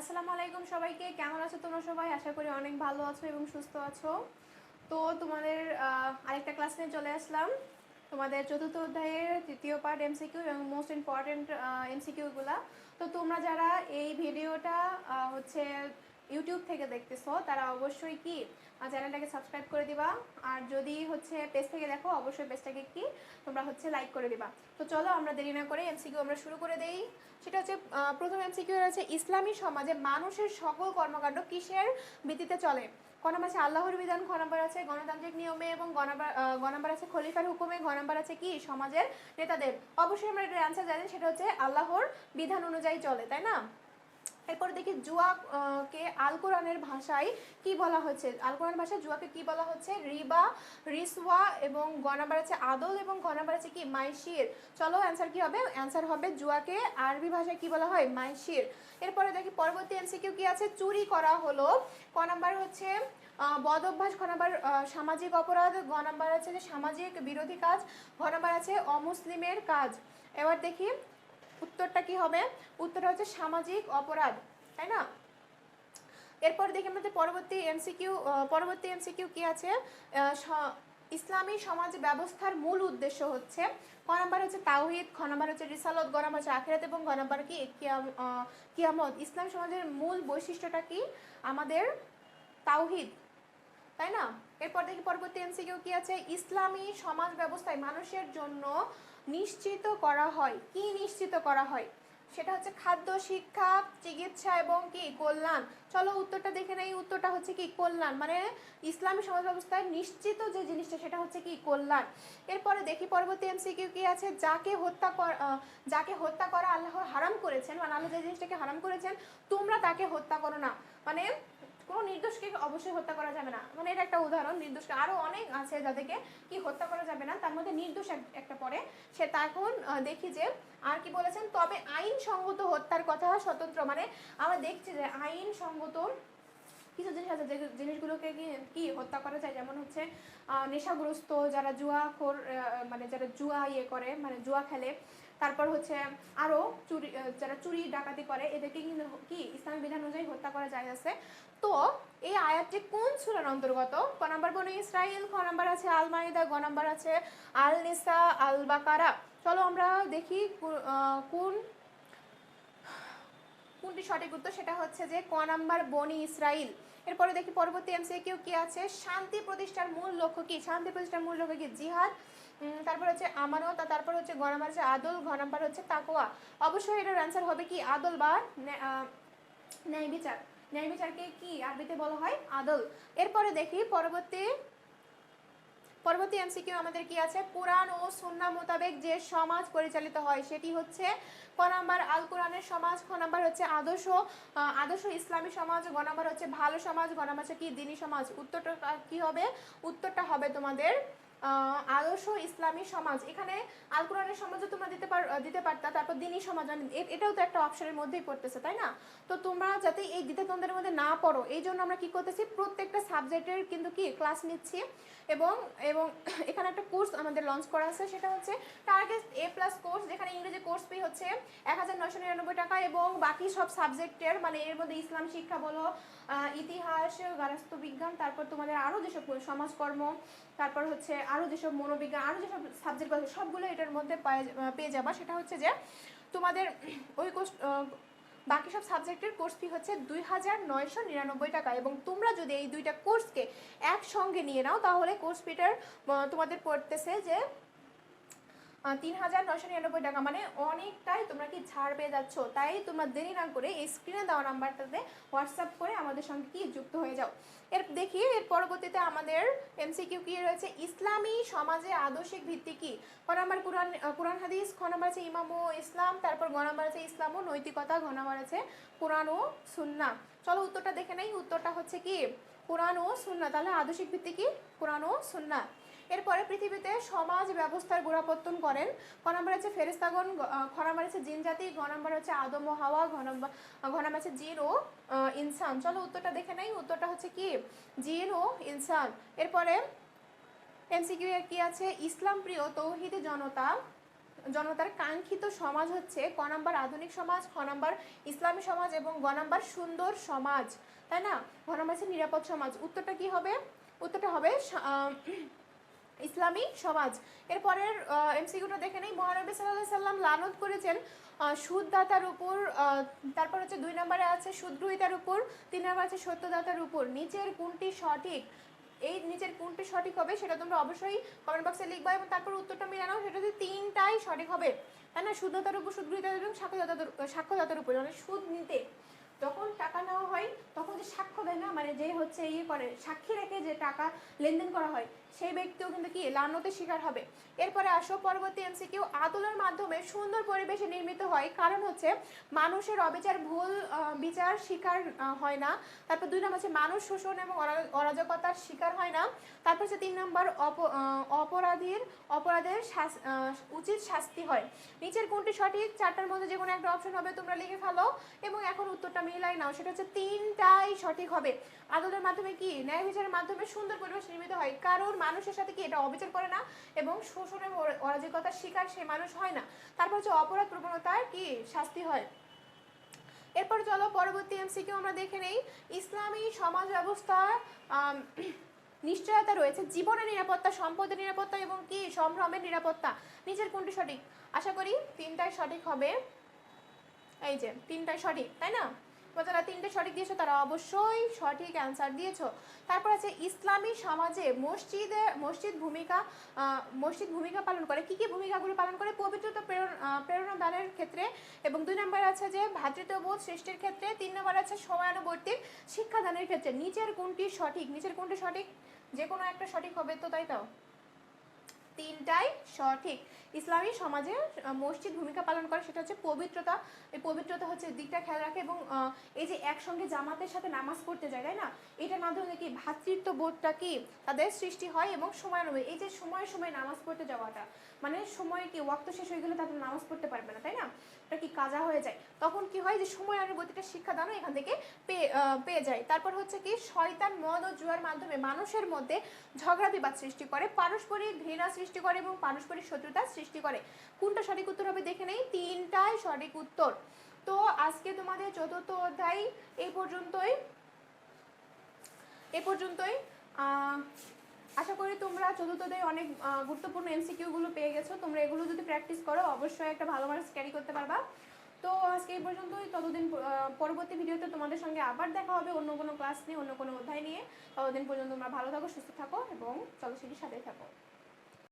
আসসালামু আলাইকুম সবাইকে, কেমন আছো তোমরা সবাই? আশা করি অনেক ভালো আছো এবং সুস্থ আছো। তো তোমাদের আরেকটা ক্লাস নিয়ে চলে আসলাম। তোমাদের চতুর্থ অধ্যায়ের তৃতীয় পার্ট এমসিকিউ এবং মোস্ট ইম্পর্টেন্ট এমসিকিউগুলা তো তোমরা যারা এই ভিডিওটা হচ্ছে ইউটিউব থেকে দেখতেছো তারা অবশ্যই কি চ্যানেলটাকে সাবস্ক্রাইব করে দিবা। আর যদি হচ্ছে পেজ থেকে দেখো অবশ্যই পেজটাকে কি তোমরা হচ্ছে লাইক করে দিবা। তো চলো আমরা দেরি না করে এমসিকিউ আমরা শুরু করে দেই। সেটা হচ্ছে প্রথম এমসিকিউ রয়েছে ইসলামী সমাজে মানুষের সকল কর্মকাণ্ড কিসের ভিত্তিতে চলে? ক আছে আল্লাহর বিধান নাম্বার আছে গণতান্ত্রিক নিয়মে এবং গ নাম্বার আহ, গ নাম্বার আছে খলিফার হুকুমে ঘ আছে কি সমাজের নেতাদের। অবশ্যই আমরা এটার অ্যান্সার জানি সেটা হচ্ছে আল্লাহর বিধান অনুযায়ী চলে তাই না? এরপর দেখি জুয়া আহ, কে আল কোরআনের ভাষায় কি বলা হচ্ছে আল কোরআন ভাষায় জুয়াকে কি বলা হচ্ছে? রিবা রিসওয়া এবং গ নাম্বার আছে আদল এবং ঘ নাম্বার আছে কি? মাইশির। চলো অ্যান্সার কি হবে? অ্যান্সার হবে জুয়াকে আরবি ভাষায় কি বলা হয়? মাইশির। এরপরে দেখি পরবর্তী এমসিকিউ কি আছে? চুরি করা হলো। ক নাম্বার হচ্ছে বদ অভ্যাস খ নাম্বার সামাজিক অপরাধ গ নাম্বার আছে যে সামাজিক বিরোধী কাজ ঘ নাম্বার আছে অমুসলিমের কাজ। এবার দেখি উত্তরটা কি হবে? উত্তরটা হচ্ছে সামাজিক অপরাধ, তাই না? এরপর দেখি আমাদের পরবর্তী এমসিকিউ পরবর্তী এমসিকিউ কি আছে? ইসলামী সমাজ ব্যবস্থার মূল উদ্দেশ্য হচ্ছে, ক নাম্বার হচ্ছে তাওহিদ, খ নাম্বার হচ্ছে রিসালত, গ নাম্বার হচ্ছে আখিরাত এবং ঘ নাম্বার কি কিয়াম- কিয়ামত। ইসলাম সমাজের মূল বৈশিষ্ট্যটা কি? আমাদের তাওহিদ, তাই না? এরপর দেখি পরবর্তী এমসিকিউ কি আছে? ইসলামী সমাজ ব্যবস্থায় মানুষের জন্য নিশ্চিত করা হয়। কি নিশ্চিত করা হয়? সেটা হচ্ছে খাদ্য, শিক্ষা, চিকিৎসা এবং কি? কল্যাণ। চলো উত্তরটা দেখে নেই। উত্তরটা হচ্ছে কি? কল্যাণ। মানে ইসলামী সমাজ ব্যবস্থায় নিশ্চিত যে জিনিসটা, সেটা হচ্ছে কি? কল্যাণ। এরপরে দেখি পরবর্তী এমসি এমসিকিউ কি আছে? যাকে হত্যা কর যাকে হত্যা করা আল্লাহ হারাম করেছেন মানে আল্লাহ যে জিনিসটাকে হারাম করেছেন, তোমরা তাকে হত্যা করো না। মানে কোনো নির্দোষকে অবশ্যই হত্যা করা যাবে না। মানে এটা একটা উদাহরণ, নির্দোষকে আরও অনেক আছে যাদেরকে কি হত্যা করা যাবে না, তার মধ্যে নির্দোষ একটা পড়ে। সে তখন দেখি যে, আর কি বলেছেন, তবে আইন সঙ্গত হত্যার কথা স্বতন্ত্র। মানে আমরা দেখছি যে আইন সঙ্গত কিছু জিনিস আছে, যে জিনিসগুলোকে কি কি হত্যা করা যায়। যেমন হচ্ছে নেশাগ্রস্ত যারা জুয়া খোর মানে যারা জুয়া ইয়ে করে মানে জুয়া খেলে তারপর হচ্ছে আরও চুরি যারা চুরি, ডাকাতি করে, এদেরকে কিন্তু কি, ইসলামী বিধান অনুযায়ী হত্যা করা যায় আছে। তো এই আয়াতটি কোন সূরার অন্তর্গত? ক নাম্বার বনে ইসরাইল, খ নাম্বার আছে আল মাইদা গ নাম্বার আছে আল নিসা আল বাকারা চলো আমরা দেখি কোন, কোনটি সঠিক উত্তর? সেটা হচ্ছে যে ক নাম্বার বনি ইসরাইল। এরপরে দেখি পরবর্তী এমসিকিউ কি আছে? শান্তি প্রতিষ্ঠার মূল লক্ষ্য কি? শান্তি প্রতিষ্ঠার মূল লক্ষ্য কি? জিহাদ তারপর হচ্ছে আমানত তারপর হচ্ছে গ নাম্বার হচ্ছে আদল ঘ নাম্বার হচ্ছে তাকোয়া অবশ্যই এটার অ্যান্সার হবে কি আদল বা ন্যায় বিচার। ন্যায় বিচারকে কি আরবিতে বলা হয়? আদল। এরপরে দেখি পরবর্তী পরবর্তী এমসিকিউ আমাদের কি আছে? কোরআন ও সুন্নাহ মোতাবেক যে সমাজ পরিচালিত হয়, সেটি হচ্ছে ক নাম্বার আল কোরআনের সমাজ খ নাম্বার হচ্ছে আদর্শ আদর্শ ইসলামী সমাজ গ নাম্বার হচ্ছে ভালো সমাজ গ নাম্বার হচ্ছে কি? দিনী সমাজ। উত্তরটা কি হবে? উত্তরটা হবে তোমাদের আদর্শ ইসলামী সমাজ। এখানে আল কোরআনের সমাজও তোমরা দিতে পার দিতে পারতা, তারপর দিনী সমাজ এটাও তো একটা অপশনের মধ্যেই পড়তেছে, তাই না? তো তোমরা যাতে এই দ্বিতীয়তন্ত্রের মধ্যে না পড়ো, এই জন্য আমরা কি করতেছি, প্রত্যেকটা সাবজেক্টের কিন্তু কি ক্লাস নিচ্ছি এবং এবং এখানে একটা কোর্স আমাদের লঞ্চ করা আছে, সেটা হচ্ছে টার্গেট এ প্লাস কোর্স যেখানে ইংরেজি হচ্ছে এক হাজার নিরানব্বই টাকা এবং বাকি সব সাবজেক্টের মানে এর মধ্যে ইসলাম, শিক্ষা বলো ইতিহাস গার্হস্থ্য বিজ্ঞান তারপর তোমাদের আরও যেসব সমাজকর্ম, তারপর হচ্ছে আরও যেসব মনোবিজ্ঞান আরও যেসব সাবজেক্ট সবগুলো এটার মধ্যে পেয়ে যাবা। সেটা হচ্ছে যে তোমাদের ওই কোর্স বাকি সব সাবজেক্টের কোর্স ফি হচ্ছে দুই হাজার নয়শো নিরানব্বই টাকা এবং তোমরা যদি এই দুইটা কোর্সকে একসঙ্গে নিয়ে নাও, তাহলে কোর্স ফিটার তোমাদের পড়তেছে যে তিন হাজার নশো নিরানব্বই টাকা। মানে অনেকটাই তোমরা কি ছাড় পেয়ে যাচ্ছ। তাই তোমরা দেরি না করে এই স্ক্রিনে দেওয়া নাম্বারটাতে হোয়াটসঅ্যাপ করে আমাদের সঙ্গে কি যুক্ত হয়ে যাও। এর দেখি, এর পরবর্তীতে আমাদের এমসিকিউ কি রয়েছে? ইসলামী সমাজে আদর্শিক ভিত্তি কি? ক নাম্বার কোরআন কোরআন হাদিস, খ নাম্বার আছে ইমাম ও ইসলাম, তারপর গ নাম্বার আছে ইসলাম ও নৈতিকতা, ঘ নাম্বার আছে কোরআন ও সুন্না চলো উত্তরটা দেখে নেই, উত্তরটা হচ্ছে কি? কোরআন ও সুন্না তাহলে আদর্শিক ভিত্তি কি? কোরআন ও সুন্না এরপরে পৃথিবীতে সমাজ ব্যবস্থার গোড়াপত্তন করেন। ক নম্বর আছে ফেরেস্তাগণ গ- খ নম্বর আছে জিন জাতি, ঘ নম্বর হচ্ছে আদম ও হাওয়া, ঘ নম্বর ঘ নম্বর আছে জিন ও ইনসান। চলো উত্তরটা দেখে নেই, উত্তরটা হচ্ছে কি? জিন ও ইনসান। এরপরে এমসিকিউ এর কি আছে? ইসলাম প্রিয় তৌহিদি জনতা, জনতার কাঙ্ক্ষিত সমাজ হচ্ছে ক নাম্বার আধুনিক সমাজ খ নাম্বার ইসলামী সমাজ এবং গ নাম্বার সুন্দর সমাজ। তাই না? ঘ নাম্বার হচ্ছে নিরাপদ সমাজ। উত্তরটা কি হবে? উত্তরটা হবে ইসলামী সমাজ। এরপরের এমসিকিউটা দেখে নেই। মহানবী সাল্লাহ সাল্লাম লানত করেছেন সুদদাতার উপর তারপর হচ্ছে দুই নম্বরে আছে সুদগ্রহিতার উপর, তিন নম্বর আছে সত্যদাতার উপর। নিচের কোনটি সঠিক? এই নিচের কোনটি সঠিক হবে সেটা তোমরা অবশ্যই কমেন্ট বক্সে লিখবা এবং তারপর উত্তরটা মিলে নাও সেটা হচ্ছে তিনটাই সঠিক হবে, তাই না? শুদ্ধতার উপর, সুদগ্রহিতার এবং সাক্ষ্যদাতার সাক্ষ্যদাতার উপর মানে সুদ নিতে। যখন টাকা নেওয়া হয়, তখন যে সাক্ষ্য দেয় না মানে যে হচ্ছে ইয়ে করে, সাক্ষী রেখে যে টাকা লেনদেন করা হয় সেই ব্যক্তিও কিন্তু কি লান্নতের শিকার হবে। এরপরে আসো, পরবর্তী এমসিকিউ আদলের মাধ্যমে সুন্দর পরিবেশে নির্মিত হয়। কারণ হচ্ছে মানুষের অবিচার, ভুল বিচার শিকার হয় না। তারপর দুই নম্বর হচ্ছে মানুষ শোষণ এবং অরা- অরাজকতার শিকার হয় না। তারপর হচ্ছে তিন নম্বর অপ- অপরাধীর, অপরাধের উচিত শাস্তি হয়। নিচের কোনটি সঠিক? চারটার মধ্যে যে কোনো একটা অপশন হবে, তোমরা লিখে ফেলো। এবং এখন উত্তরটা মিলাই নাও, সেটা হচ্ছে তিনটাই সঠিক হবে। আদলের মাধ্যমে কি? ন্যায় বিচারের মাধ্যমে সুন্দর পরিবেশ নির্মিত হয়। কারণ মানুষের সাথে কি এটা অবিচার করে না? এবং শোষণের অরাজকতার শিকার সে মানুষ হয় না। তারপর হচ্ছে অপরাধ প্রবণতার কি শাস্তি হয়? এরপর চলো পরবর্তী এমসিকিউ আমরা দেখে নেই। ইসলামী সমাজ ব্যবস্থা নিশ্চয়তা রয়েছে। জীবনের নিরাপত্তা, সম্পদের নিরাপত্তা এবং কি সম্ভ্রমের নিরাপত্তা। নিচের কোনটি সঠিক? আশা করি তিনটাই সঠিক হবে। এই যে, তিনটাই সঠিক, তাই না? তোমরা যারা তিনটে সঠিক দিয়েছ, তারা অবশ্যই সঠিক অ্যান্সার দিয়েছ। তারপর আছে ইসলামী সমাজে মসজিদে মসজিদ ভূমিকা মসজিদ ভূমিকা পালন করে। কি কি ভূমিকাগুলো পালন করে? পবিত্রতা, প্রেরণ প্রেরণা দানের ক্ষেত্রে এবং দুই নম্বর আছে যে ভ্রাতৃত্ববোধ সৃষ্টির ক্ষেত্রে। তিন নম্বর আছে সময়ানুবর্তিক শিক্ষাদানের ক্ষেত্রে। নিচের কোনটি সঠিক? নিচের কোনটি সঠিক? যে কোনো একটা সঠিক হবে তো, তাই তো? তিনটাই সঠিক। ইসলামী সমাজে মসজিদ ভূমিকা পালন করে সেটা হচ্ছে পবিত্রতা। এই পবিত্রতা হচ্ছে দিকটা খেয়াল রাখে এবং এই যে একসঙ্গে জামাতের সাথে নামাজ পড়তে যায়, তাই না? এটার মাধ্যমে কি ভ্রাতৃত্ব বোধটা কি তাদের সৃষ্টি হয় এবং সময় সময়ানুবর্তী এই যে সময়ে সময়ে নামাজ পড়তে যাওয়াটা মানে সময় কি ওয়াক্ত শেষ হয়ে গেলে তাদের নামাজ পড়তে পারবে না, তাই না? এটা কি কাজা হয়ে যায়? তখন কি হয় যে সময় অনুভূতিটা শিক্ষাদানও এখান থেকে পেয়ে পেয়ে যায়। তারপর হচ্ছে কি শয়তান, মদ ও জুয়ার মাধ্যমে মানুষের মধ্যে ঝগড়া বিবাদ সৃষ্টি করে, পারস্পরিক ঘৃণা সৃষ্টি করে এবং পারস্পরিক শত্রুতা সৃষ্টি করে। কোনটা সঠিক উত্তর হবে দেখে নেই, তিনটাই সঠিক উত্তর। তো আজকে তোমাদের চতুর্থ অধ্যায় এই পর্যন্তই। এ পর্যন্তই। আশা করি তোমরা চতুর্থ অধ্যায়ে অনেক গুরুত্বপূর্ণ এমসিকিউ গুলো পেয়ে গেছো। তোমরা এগুলো যদি প্র্যাকটিস করো, অবশ্যই একটা ভালো মার্কস ক্যারি করতে পারবা। তো আজকে এই পর্যন্তই। ততদিন পরবর্তী ভিডিওতে তোমাদের সঙ্গে আবার দেখা হবে অন্য কোনো ক্লাস নিয়ে, অন্য কোনো অধ্যায় নিয়ে। ততদিন পর্যন্ত তোমরা ভালো থাকো, সুস্থ থাকো এবং চলচ্চিত্রের সাথে থাকো।